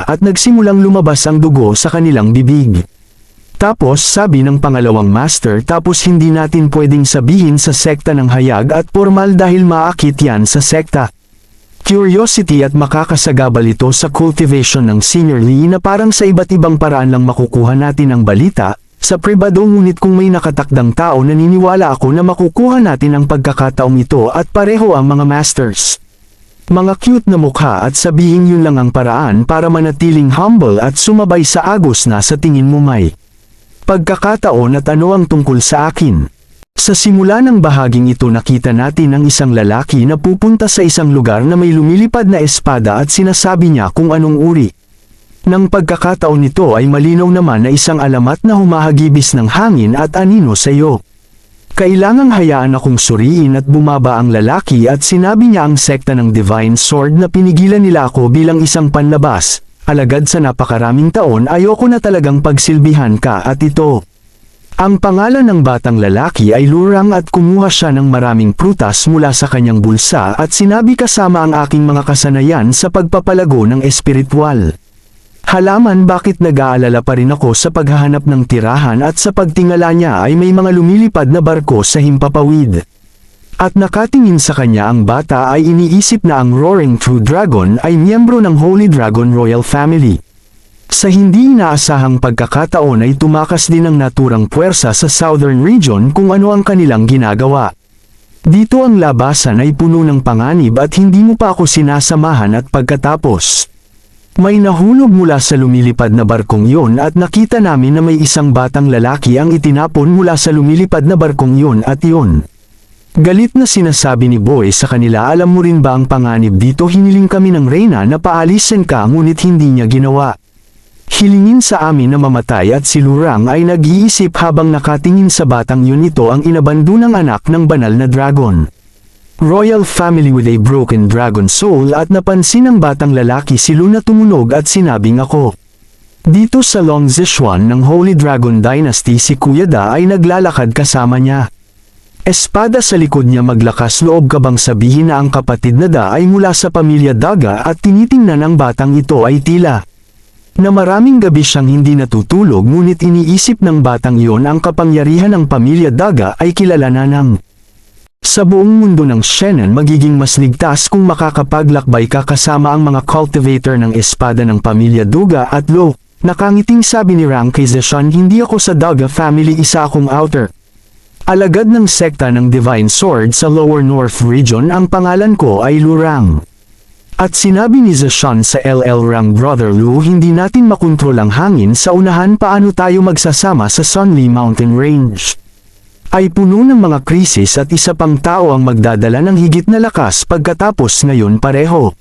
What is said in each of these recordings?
at nagsimulang lumabas ang dugo sa kanilang bibig. Tapos sabi ng pangalawang master tapos hindi natin pwedeng sabihin sa sekta ng hayag at formal dahil maakit yan sa sekta. Curiosity at makakasagabal ito sa cultivation ng senior Lee na parang sa iba't ibang paraan lang makukuha natin ang balita, sa pribado ngunit kung may nakatakdang tao naniniwala ako na makukuha natin ang pagkakataong ito at pareho ang mga masters. Mga cute na mukha at sabihin yun lang ang paraan para manatiling humble at sumabay sa agos na sa tingin mo may. Pagkakataon at ano ang tungkol sa akin. Sa simula ng bahaging ito nakita natin ang isang lalaki na pupunta sa isang lugar na may lumilipad na espada at sinasabi niya kung anong uri. Nang pagkakataon nito ay malinaw naman na isang alamat na humahagibis ng hangin at anino sa iyo. Kailangang hayaan akong suriin at bumaba ang lalaki at sinabi niya ang sekta ng Divine Sword na pinigilan nila ako bilang isang panlabas, alagad sa napakaraming taon ayoko na talagang pagsilbihan ka at ito. Ang pangalan ng batang lalaki ay Lurang at kumuha siya ng maraming prutas mula sa kanyang bulsa at sinabi kasama ang aking mga kasanayan sa pagpapalago ng espiritual. Halaman bakit nag-aalala pa rin ako sa paghahanap ng tirahan at sa pagtingala niya ay may mga lumilipad na barko sa himpapawid. At nakatingin sa kanya ang bata ay iniisip na ang Roaring True Dragon ay miyembro ng Holy Dragon Royal Family. Sa hindi inaasahang pagkakataon ay tumakas din ang naturang puwersa sa Southern Region kung ano ang kanilang ginagawa. Dito ang labasan ay puno ng panganib at hindi mo pa ako sinasamahan at pagkatapos. May nahulog mula sa lumilipad na barkong yun at nakita namin na may isang batang lalaki ang itinapon mula sa lumilipad na barkong yun at yun. Galit na sinasabi ni Boy sa kanila alam mo rin ba ang panganib dito hiniling kami ng Reyna na paalisin ka ngunit hindi niya ginawa. Hilingin sa amin na mamatay at si Lurang ay nag-iisip habang nakatingin sa batang yun ito ang inabandunang anak ng banal na dragon. Royal family with a broken dragon soul at napansin ng batang lalaki si Luna tumunog at sinabing ako. Dito sa Long Zishuan ng Holy Dragon Dynasty si Kuya Da ay naglalakad kasama niya. Espada sa likod niya maglakas loob ka bang sabihin na ang kapatid na Da ay mula sa pamilya Daga at tinitingnan ng batang ito ay tila. Na maraming gabi siyang hindi natutulog ngunit iniisip ng batang iyon ang kapangyarihan ng pamilya Daga ay kilala na ng sa buong mundo ng Shannon magiging mas ligtas kung makakapaglakbay ka kasama ang mga cultivator ng espada ng pamilya Duga at Lo. Nakangiting sabi ni Rang kay Zeshan hindi ako sa Duga family isa akong outer. Alagad ng sekta ng Divine Sword sa Lower North Region ang pangalan ko ay Lurang. At sinabi ni Zeshan sa LL Rang Brother Lu hindi natin makontrol ang hangin sa unahan paano tayo magsasama sa Sunli Mountain Range ay puno ng mga krisis at isa pang tao ang magdadala ng higit na lakas pagkatapos ngayon pareho.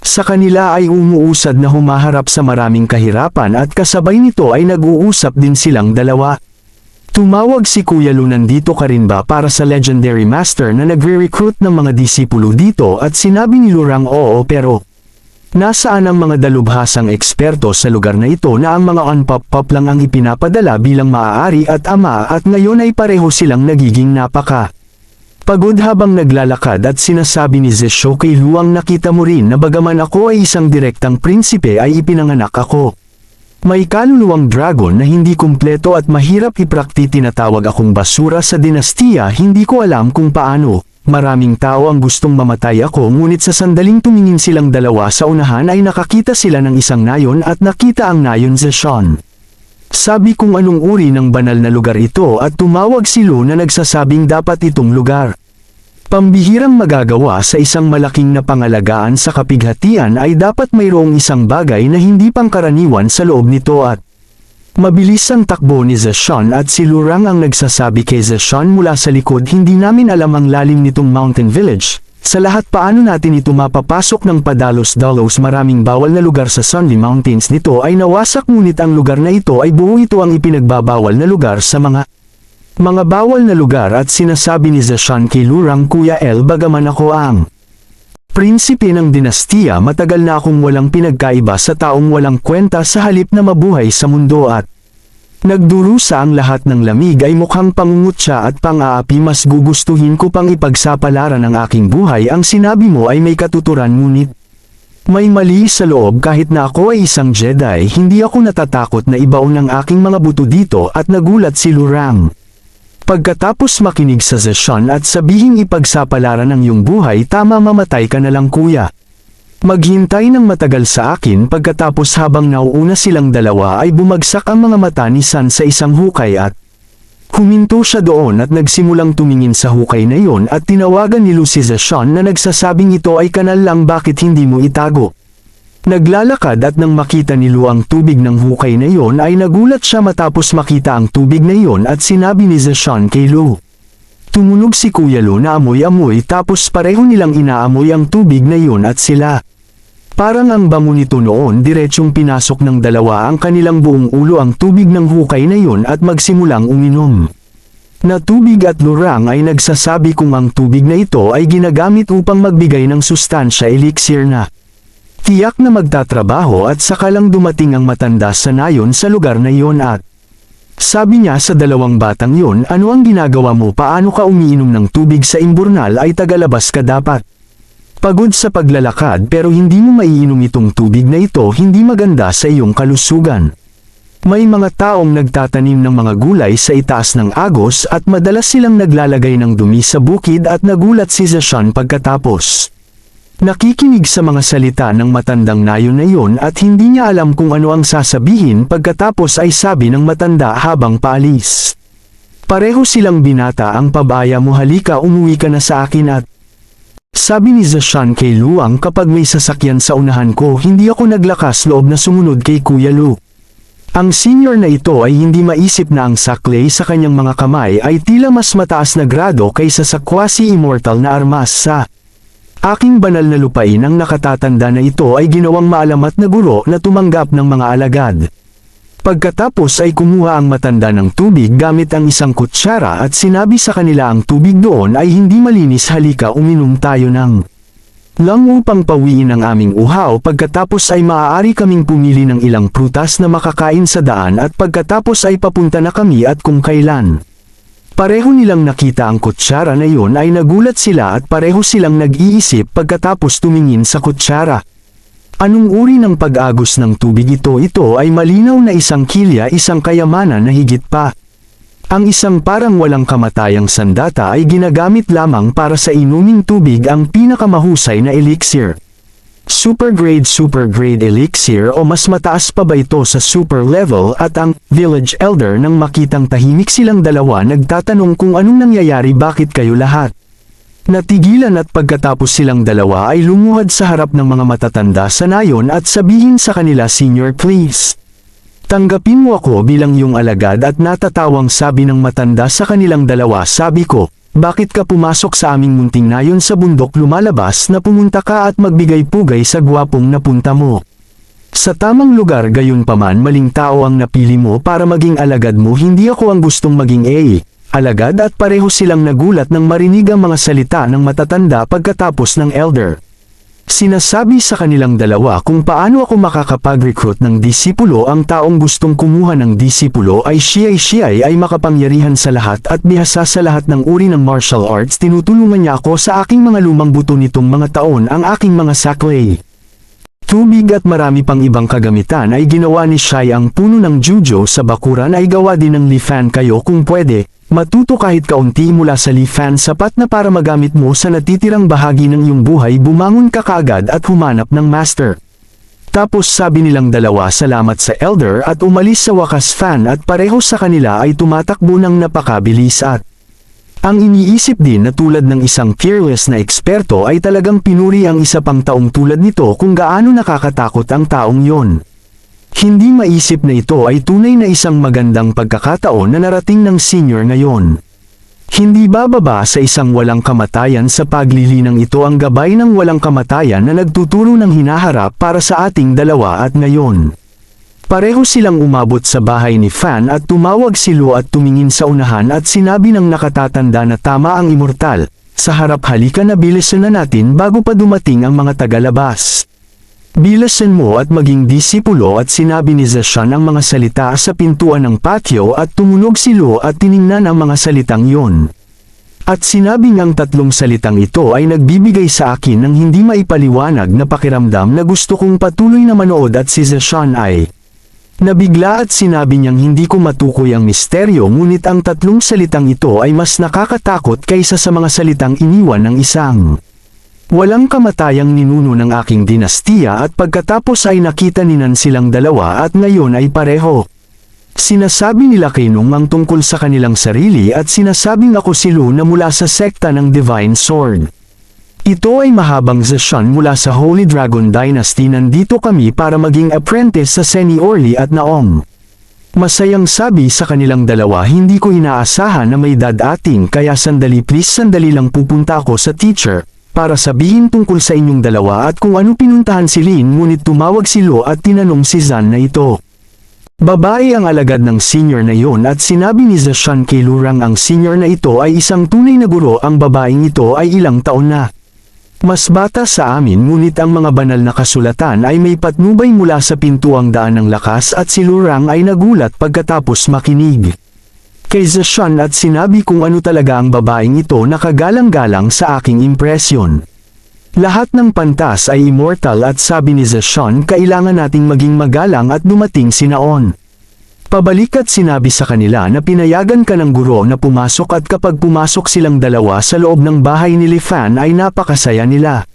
Sa kanila ay umuusad na humaharap sa maraming kahirapan at kasabay nito ay nag-uusap din silang dalawa. Tumawag si Kuya Lu nandito ka rin ba para sa Legendary Master na nagre-recruit ng mga disipulo dito at sinabi ni Lurang oo pero Nasaan ang mga dalubhasang eksperto sa lugar na ito na ang mga on-pop-pop lang ang ipinapadala bilang maaari at ama at ngayon ay pareho silang nagiging napaka. Pagod habang naglalakad at sinasabi ni Zesho kay Luang nakita mo rin na bagaman ako ay isang direktang prinsipe ay ipinanganak ako. May kaluluwang dragon na hindi kumpleto at mahirap iprakti tinatawag akong basura sa dinastiya hindi ko alam kung paano. Maraming tao ang gustong mamatay ako ngunit sa sandaling tumingin silang dalawa sa unahan ay nakakita sila ng isang nayon at nakita ang nayon sa Sean. Sabi kung anong uri ng banal na lugar ito at tumawag si Lu na nagsasabing dapat itong lugar. Pambihirang magagawa sa isang malaking na pangalagaan sa kapighatian ay dapat mayroong isang bagay na hindi pangkaraniwan sa loob nito at Mabilis ang takbo ni Zeshan at si Lurang ang nagsasabi kay Zeshan mula sa likod hindi namin alam ang lalim nitong mountain village. Sa lahat paano natin ito mapapasok ng padalos-dalos maraming bawal na lugar sa Sunny Mountains nito ay nawasak ngunit ang lugar na ito ay buo ito ang ipinagbabawal na lugar sa mga mga bawal na lugar at sinasabi ni Zeshan kay Lurang Kuya El bagaman ako ang Prinsipe ng dinastiya matagal na akong walang pinagkaiba sa taong walang kwenta sa halip na mabuhay sa mundo at Nagdurusa ang lahat ng lamig ay mukhang pangungutya at pang-aapi. Mas gugustuhin ko pang ipagsapalaran ang aking buhay. Ang sinabi mo ay may katuturan ngunit May mali sa loob. Kahit na ako ay isang Jedi, hindi ako natatakot na ibaon ng aking mga buto dito at nagulat si Lurang. Pagkatapos makinig sa Zeshan at sabihing ipagsapalaran ng iyong buhay tama mamatay ka na lang kuya. Maghintay ng matagal sa akin pagkatapos habang nauuna silang dalawa ay bumagsak ang mga mata ni San sa isang hukay at Huminto siya doon at nagsimulang tumingin sa hukay na iyon at tinawagan ni Lucy Zeshan na nagsasabing ito ay kanal lang bakit hindi mo itago. Naglalakad at nang makita ni Lu ang tubig ng hukay na iyon ay nagulat siya matapos makita ang tubig na iyon at sinabi ni Zeshan kay Lu. Tumunog si Kuya Lu na amoy-amoy tapos pareho nilang inaamoy ang tubig na iyon at sila. Parang ang bango nito noon diretsyong pinasok ng dalawa ang kanilang buong ulo ang tubig ng hukay na iyon at magsimulang uminom. Na tubig at lurang ay nagsasabi kung ang tubig na ito ay ginagamit upang magbigay ng sustansya elixir na. Tiyak na magtatrabaho at saka lang dumating ang matanda sa nayon sa lugar na iyon at sabi niya sa dalawang batang yun ano ang ginagawa mo paano ka umiinom ng tubig sa imburnal ay tagalabas ka dapat. Pagod sa paglalakad pero hindi mo maiinom itong tubig na ito hindi maganda sa iyong kalusugan. May mga taong nagtatanim ng mga gulay sa itaas ng agos at madalas silang naglalagay ng dumi sa bukid at nagulat si Zashan pagkatapos. Nakikinig sa mga salita ng matandang nayon na iyon at hindi niya alam kung ano ang sasabihin pagkatapos ay sabi ng matanda habang paalis. Pareho silang binata ang pabaya mo halika umuwi ka na sa akin at sabi ni Zashan kay Luang kapag may sasakyan sa unahan ko hindi ako naglakas loob na sumunod kay Kuya Lu. Ang senior na ito ay hindi maisip na ang saklay sa kanyang mga kamay ay tila mas mataas na grado kaysa sa quasi-immortal na armas sa aking banal na lupain ang nakatatanda na ito ay ginawang maalamat na guro na tumanggap ng mga alagad. Pagkatapos ay kumuha ang matanda ng tubig gamit ang isang kutsara at sinabi sa kanila ang tubig doon ay hindi malinis halika uminom tayo ng lang upang pawiin ang aming uhaw pagkatapos ay maaari kaming pumili ng ilang prutas na makakain sa daan at pagkatapos ay papunta na kami at kung kailan. Pareho nilang nakita ang kutsara na yon ay nagulat sila at pareho silang nag-iisip pagkatapos tumingin sa kutsara. Anong uri ng pag-agos ng tubig ito? Ito ay malinaw na isang kilya isang kayamanan na higit pa. Ang isang parang walang kamatayang sandata ay ginagamit lamang para sa inuming tubig ang pinakamahusay na elixir. Super grade super grade elixir o mas mataas pa ba ito sa super level at ang village elder nang makitang tahimik silang dalawa nagtatanong kung anong nangyayari bakit kayo lahat. Natigilan at pagkatapos silang dalawa ay lumuhad sa harap ng mga matatanda sa nayon at sabihin sa kanila senior please. Tanggapin mo ako bilang yung alagad at natatawang sabi ng matanda sa kanilang dalawa sabi ko, bakit ka pumasok sa aming munting nayon sa bundok lumalabas na pumunta ka at magbigay pugay sa gwapong napunta mo. Sa tamang lugar gayon paman maling tao ang napili mo para maging alagad mo hindi ako ang gustong maging A alagad at pareho silang nagulat nang marinig ang mga salita ng matatanda pagkatapos ng elder. Sinasabi sa kanilang dalawa kung paano ako makakapag-recruit ng disipulo ang taong gustong kumuha ng disipulo ay siya'y siya'y ay makapangyarihan sa lahat at bihasa sa lahat ng uri ng martial arts tinutulungan niya ako sa aking mga lumang buto nitong mga taon ang aking mga saklay. Tubig at marami pang ibang kagamitan ay ginawa ni Shai ang puno ng Jujo sa bakuran ay gawa din ng Lifan kayo kung pwede, Matuto kahit kaunti mula sa Lifan sapat na para magamit mo sa natitirang bahagi ng iyong buhay bumangon ka kaagad at humanap ng master. Tapos sabi nilang dalawa salamat sa elder at umalis sa wakas fan at pareho sa kanila ay tumatakbo ng napakabilis at ang iniisip din na tulad ng isang fearless na eksperto ay talagang pinuri ang isa pang taong tulad nito kung gaano nakakatakot ang taong yon. Hindi maisip na ito ay tunay na isang magandang pagkakataon na narating ng senior ngayon. Hindi bababa sa isang walang kamatayan sa paglilinang ito ang gabay ng walang kamatayan na nagtuturo ng hinaharap para sa ating dalawa at ngayon. Pareho silang umabot sa bahay ni Fan at tumawag si Lu at tumingin sa unahan at sinabi ng nakatatanda na tama ang immortal, sa harap halika na bilisan na natin bago pa dumating ang mga tagalabas. Bilasan mo at maging disipulo at sinabi ni Zashan ang mga salita sa pintuan ng patio at tumunog si Lo at tiningnan ang mga salitang yon. At sinabing ang tatlong salitang ito ay nagbibigay sa akin ng hindi maipaliwanag na pakiramdam na gusto kong patuloy na manood at si Zeshan ay Nabigla at sinabi niyang hindi ko matukoy ang misteryo ngunit ang tatlong salitang ito ay mas nakakatakot kaysa sa mga salitang iniwan ng isang. Walang kamatayang ninuno ng aking dinastiya at pagkatapos ay nakita ninan silang dalawa at ngayon ay pareho. Sinasabi nila kay Nung ang tungkol sa kanilang sarili at sinasabing ako si Lu na mula sa sekta ng Divine Sword. Ito ay mahabang sesyon mula sa Holy Dragon Dynasty nandito kami para maging apprentice sa Seni Orly at Naong. Masayang sabi sa kanilang dalawa hindi ko inaasahan na may dadating kaya sandali please sandali lang pupunta ako sa teacher, para sabihin tungkol sa inyong dalawa at kung ano pinuntahan si Lin ngunit tumawag si Lo at tinanong si Zan na ito. Babae ang alagad ng senior na iyon at sinabi ni Zashan kay Lurang ang senior na ito ay isang tunay na guro ang babaeng ito ay ilang taon na. Mas bata sa amin ngunit ang mga banal na kasulatan ay may patnubay mula sa pintuang daan ng lakas at si Lurang ay nagulat pagkatapos makinig. Kay Zashan at sinabi kung ano talaga ang babaeng ito nakagalang-galang sa aking impresyon. Lahat ng pantas ay immortal at sabi ni Zashan kailangan nating maging magalang at dumating si Naon. Pabalik at sinabi sa kanila na pinayagan ka ng guro na pumasok at kapag pumasok silang dalawa sa loob ng bahay ni Lifan ay napakasaya nila.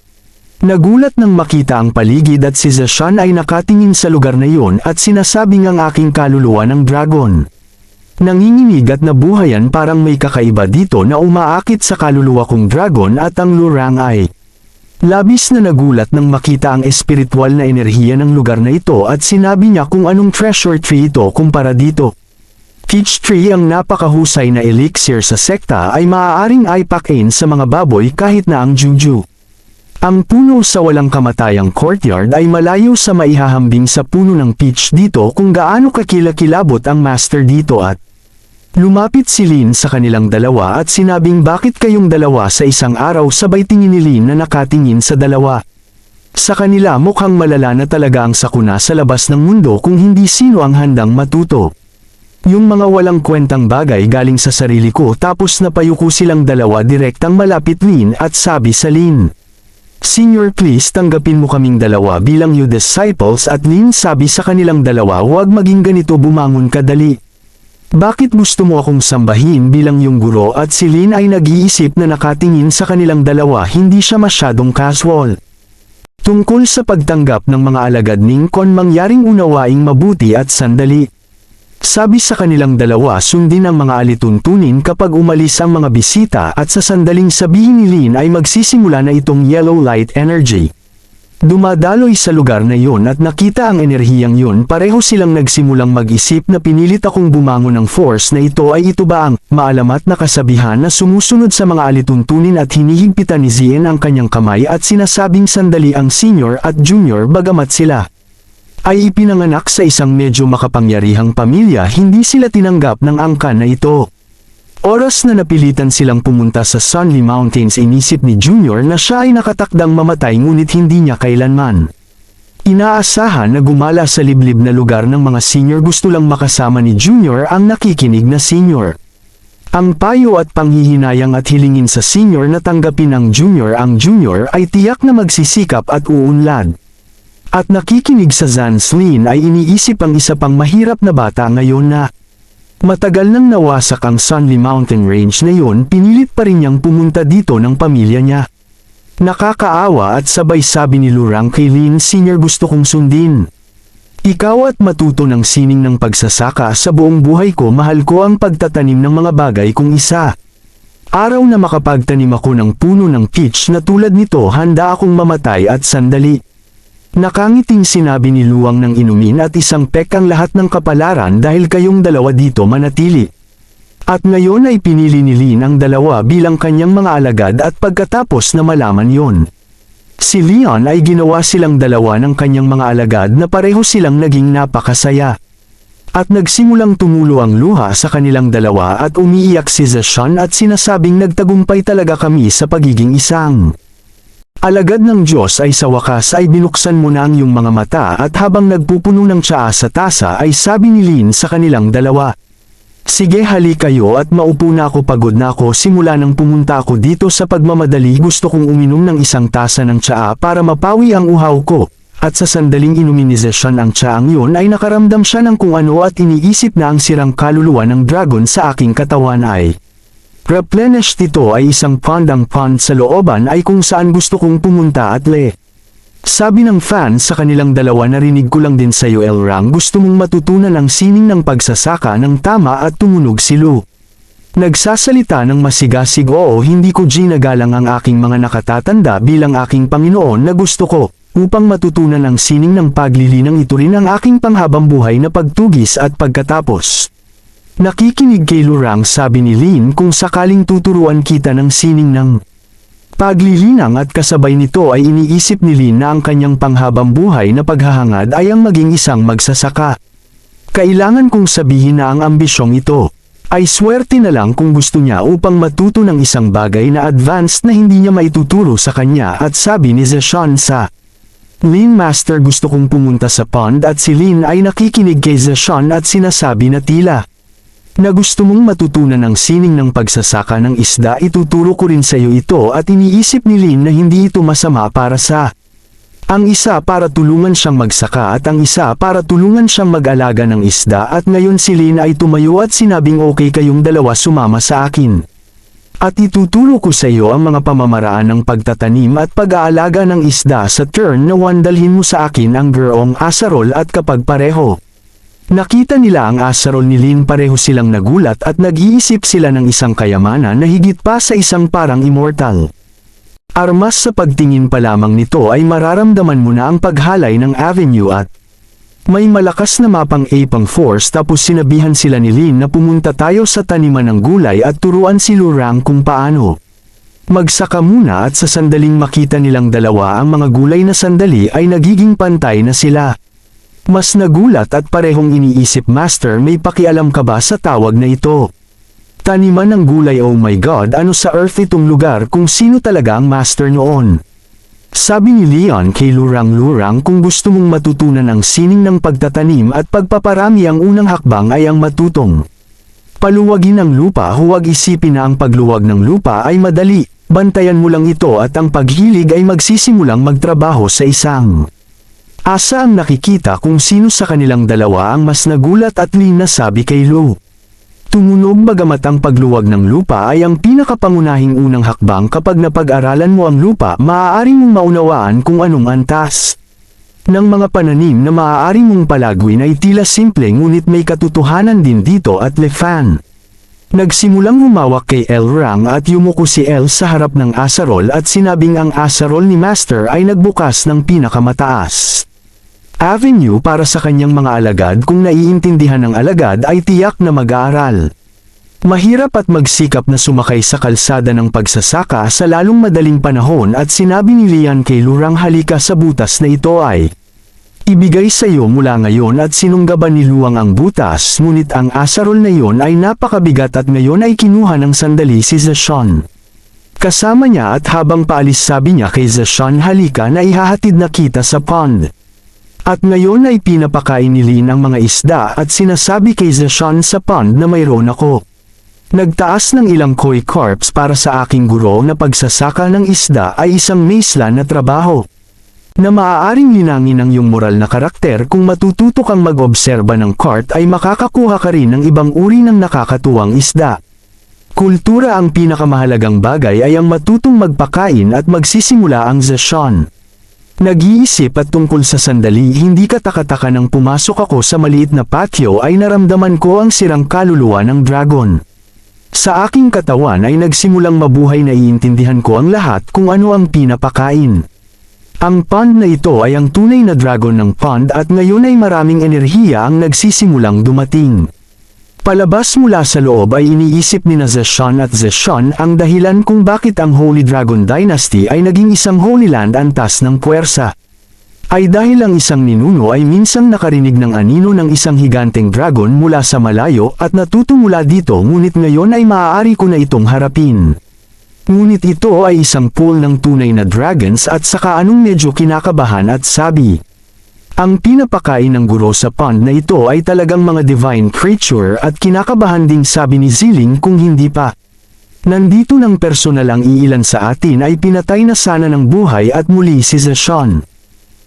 Nagulat nang makita ang paligid at si Zashan ay nakatingin sa lugar na yun at sinasabing ang aking kaluluwa ng dragon. Nanginginig at nabuhayan parang may kakaiba dito na umaakit sa kaluluwa kong dragon at ang lurang ay Labis na nagulat nang makita ang espiritual na enerhiya ng lugar na ito at sinabi niya kung anong treasure tree ito kumpara dito. Peach tree ang napakahusay na elixir sa sekta ay maaaring aipakin sa mga baboy kahit na ang juju. Ang puno sa walang kamatayang courtyard ay malayo sa maihahambing sa puno ng peach dito kung gaano kakilakilabot ang master dito at Lumapit si Lin sa kanilang dalawa at sinabing bakit kayong dalawa sa isang araw sabay tingin ni Lin na nakatingin sa dalawa. Sa kanila mukhang malala na talaga ang sakuna sa labas ng mundo kung hindi sino ang handang matuto. Yung mga walang kwentang bagay galing sa sarili ko tapos napayuko silang dalawa direktang malapit Lin at sabi sa Lin. Senior please tanggapin mo kaming dalawa bilang you disciples at Lin sabi sa kanilang dalawa huwag maging ganito bumangon kadali. Bakit gusto mo akong sambahin bilang yung guro at si Lin ay nag-iisip na nakatingin sa kanilang dalawa hindi siya masyadong casual. Tungkol sa pagtanggap ng mga alagad ning kon mangyaring unawaing mabuti at sandali. Sabi sa kanilang dalawa sundin ang mga alituntunin kapag umalis ang mga bisita at sa sandaling sabihin ni Lin ay magsisimula na itong yellow light energy. Dumadaloy sa lugar na yon at nakita ang enerhiyang yon pareho silang nagsimulang mag-isip na pinilit akong bumangon ng force na ito ay ito ba ang maalamat na kasabihan na sumusunod sa mga alituntunin at hinihigpitan ni Zien ang kanyang kamay at sinasabing sandali ang senior at junior bagamat sila ay ipinanganak sa isang medyo makapangyarihang pamilya hindi sila tinanggap ng angkan na ito. Oras na napilitan silang pumunta sa Sunny Mountains inisip ni Junior na siya ay nakatakdang mamatay ngunit hindi niya kailanman. Inaasahan na gumala sa liblib na lugar ng mga senior gusto lang makasama ni Junior ang nakikinig na senior. Ang payo at panghihinayang at hilingin sa senior na tanggapin ng junior ang junior ay tiyak na magsisikap at uunlad. At nakikinig sa Zanslin ay iniisip ang isa pang mahirap na bata ngayon na Matagal nang nawasak ang Sunny Mountain Range na yun pinilit pa rin niyang pumunta dito ng pamilya niya. Nakakaawa at sabay sabi ni Lurang kay Lin Senior gusto kong sundin. Ikaw at matuto ng sining ng pagsasaka sa buong buhay ko mahal ko ang pagtatanim ng mga bagay kung isa. Araw na makapagtanim ako ng puno ng peach na tulad nito handa akong mamatay at sandali. Nakangiting sinabi ni Luwang ng inumin at isang pek ang lahat ng kapalaran dahil kayong dalawa dito manatili. At ngayon ay pinili ni Lin ang dalawa bilang kanyang mga alagad at pagkatapos na malaman yon. Si Leon ay ginawa silang dalawa ng kanyang mga alagad na pareho silang naging napakasaya. At nagsimulang tumulo ang luha sa kanilang dalawa at umiiyak si Zashan at sinasabing nagtagumpay talaga kami sa pagiging isang. Alagad ng Diyos ay sa wakas ay binuksan mo na ang iyong mga mata at habang nagpupuno ng tsaa sa tasa ay sabi ni Lin sa kanilang dalawa. Sige hali kayo at maupo na ako pagod na ako simula nang pumunta ako dito sa pagmamadali gusto kong uminom ng isang tasa ng tsaa para mapawi ang uhaw ko. At sa sandaling inumin ni Zeshan ang tsaang yun ay nakaramdam siya ng kung ano at iniisip na ang sirang kaluluwa ng dragon sa aking katawan ay Replenished ito ay isang pond ang sa looban ay kung saan gusto kong pumunta at le. Sabi ng fan sa kanilang dalawa narinig ko lang din sa iyo Elrang gusto mong matutunan ang sining ng pagsasaka ng tama at tumunog si Lu. Nagsasalita ng masigasig oo hindi ko ginagalang ang aking mga nakatatanda bilang aking Panginoon na gusto ko, upang matutunan ang sining ng paglilinang ito rin ang aking panghabang buhay na pagtugis at pagkatapos. Nakikinig kay Lurang sabi ni Lin kung sakaling tuturuan kita ng sining ng paglilinang at kasabay nito ay iniisip ni Lin na ang kanyang panghabang buhay na paghahangad ay ang maging isang magsasaka. Kailangan kong sabihin na ang ambisyong ito ay swerte na lang kung gusto niya upang matuto ng isang bagay na advanced na hindi niya maituturo sa kanya at sabi ni Zeshan sa Lin Master gusto kong pumunta sa pond at si Lin ay nakikinig kay Zeshan at sinasabi na tila na gusto mong matutunan ang sining ng pagsasaka ng isda ituturo ko rin sa iyo ito at iniisip ni Lin na hindi ito masama para sa ang isa para tulungan siyang magsaka at ang isa para tulungan siyang mag-alaga ng isda at ngayon si Lin ay tumayo at sinabing okay kayong dalawa sumama sa akin. At ituturo ko sa iyo ang mga pamamaraan ng pagtatanim at pag-aalaga ng isda sa turn na wandalhin mo sa akin ang gerong asarol at kapag pareho. Nakita nila ang asarol ni Lin pareho silang nagulat at nag-iisip sila ng isang kayamanan na higit pa sa isang parang immortal. Armas sa pagtingin pa lamang nito ay mararamdaman mo na ang paghalay ng avenue at may malakas na mapang apang force tapos sinabihan sila ni Lin na pumunta tayo sa taniman ng gulay at turuan si Lurang kung paano. Magsaka muna at sa sandaling makita nilang dalawa ang mga gulay na sandali ay nagiging pantay na sila. Mas nagulat at parehong iniisip Master may pakialam ka ba sa tawag na ito? Taniman ng gulay oh my god ano sa earth itong lugar kung sino talaga ang Master noon? Sabi ni Leon kay Lurang-Lurang kung gusto mong matutunan ang sining ng pagtatanim at pagpaparami ang unang hakbang ay ang matutong. Paluwagin ang lupa huwag isipin na ang pagluwag ng lupa ay madali, bantayan mo lang ito at ang paghilig ay magsisimulang magtrabaho sa isang. Asa ang nakikita kung sino sa kanilang dalawa ang mas nagulat at lina sabi kay Lo. Tumunog bagamat ang pagluwag ng lupa ay ang pinakapangunahing unang hakbang kapag napag-aralan mo ang lupa maaari mong maunawaan kung anong antas. Ng mga pananim na maaari mong palagwin ay tila simple ngunit may katotohanan din dito at Lefan. Nagsimulang humawak kay El Rang at yumuko si El sa harap ng asarol at sinabing ang asarol ni Master ay nagbukas ng pinakamataas avenue para sa kanyang mga alagad kung naiintindihan ng alagad ay tiyak na mag-aaral. Mahirap at magsikap na sumakay sa kalsada ng pagsasaka sa lalong madaling panahon at sinabi ni Lian kay Lurang halika sa butas na ito ay ibigay sa iyo mula ngayon at sinunggaban ni Luang ang butas ngunit ang asarol na iyon ay napakabigat at ngayon ay kinuha ng sandali si Zeshan. Kasama niya at habang paalis sabi niya kay Zeshan halika na ihahatid na kita sa pond. At ngayon ay pinapakain ni Lin ang mga isda at sinasabi kay Zeshan sa pond na mayroon ako. Nagtaas ng ilang koi corps para sa aking guro na pagsasaka ng isda ay isang maisla na trabaho. Na maaaring linangin ang iyong moral na karakter kung matututo kang mag-obserba ng cart ay makakakuha ka rin ng ibang uri ng nakakatuwang isda. Kultura ang pinakamahalagang bagay ay ang matutong magpakain at magsisimula ang Zeshan. Nag-iisip at tungkol sa sandali hindi katakataka nang pumasok ako sa maliit na patio ay naramdaman ko ang sirang kaluluwa ng dragon. Sa aking katawan ay nagsimulang mabuhay na iintindihan ko ang lahat kung ano ang pinapakain. Ang pond na ito ay ang tunay na dragon ng pond at ngayon ay maraming enerhiya ang nagsisimulang dumating. Palabas mula sa loob ay iniisip ni na Zeshan at Zeshan ang dahilan kung bakit ang Holy Dragon Dynasty ay naging isang Holy Land antas ng puwersa. Ay dahil ang isang ninuno ay minsang nakarinig ng anino ng isang higanteng dragon mula sa malayo at natuto mula dito ngunit ngayon ay maaari ko na itong harapin. Ngunit ito ay isang pool ng tunay na dragons at saka anong medyo kinakabahan at sabi, Ang pinapakain ng guro sa pond na ito ay talagang mga divine creature at kinakabahan ding sabi ni Ziling kung hindi pa. Nandito ng personal ang iilan sa atin ay pinatay na sana ng buhay at muli si Zeshan.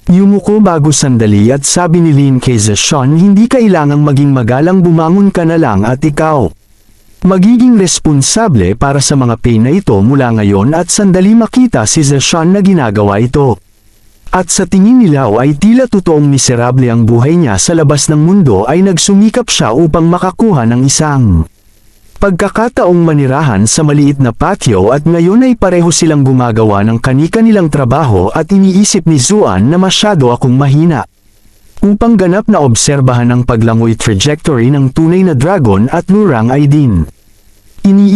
Yumuko bago sandali at sabi ni Lin kay Zeshan hindi kailangang maging magalang bumangon ka na lang at ikaw. Magiging responsable para sa mga pain na ito mula ngayon at sandali makita si Zeshan na ginagawa ito. At sa tingin ni Lau ay tila totoong miserable ang buhay niya sa labas ng mundo ay nagsumikap siya upang makakuha ng isang pagkakataong manirahan sa maliit na patio at ngayon ay pareho silang gumagawa ng kani-kanilang trabaho at iniisip ni Zuan na masyado akong mahina. Upang ganap na obserbahan ang paglangoy trajectory ng tunay na dragon at lurang ay din. Ini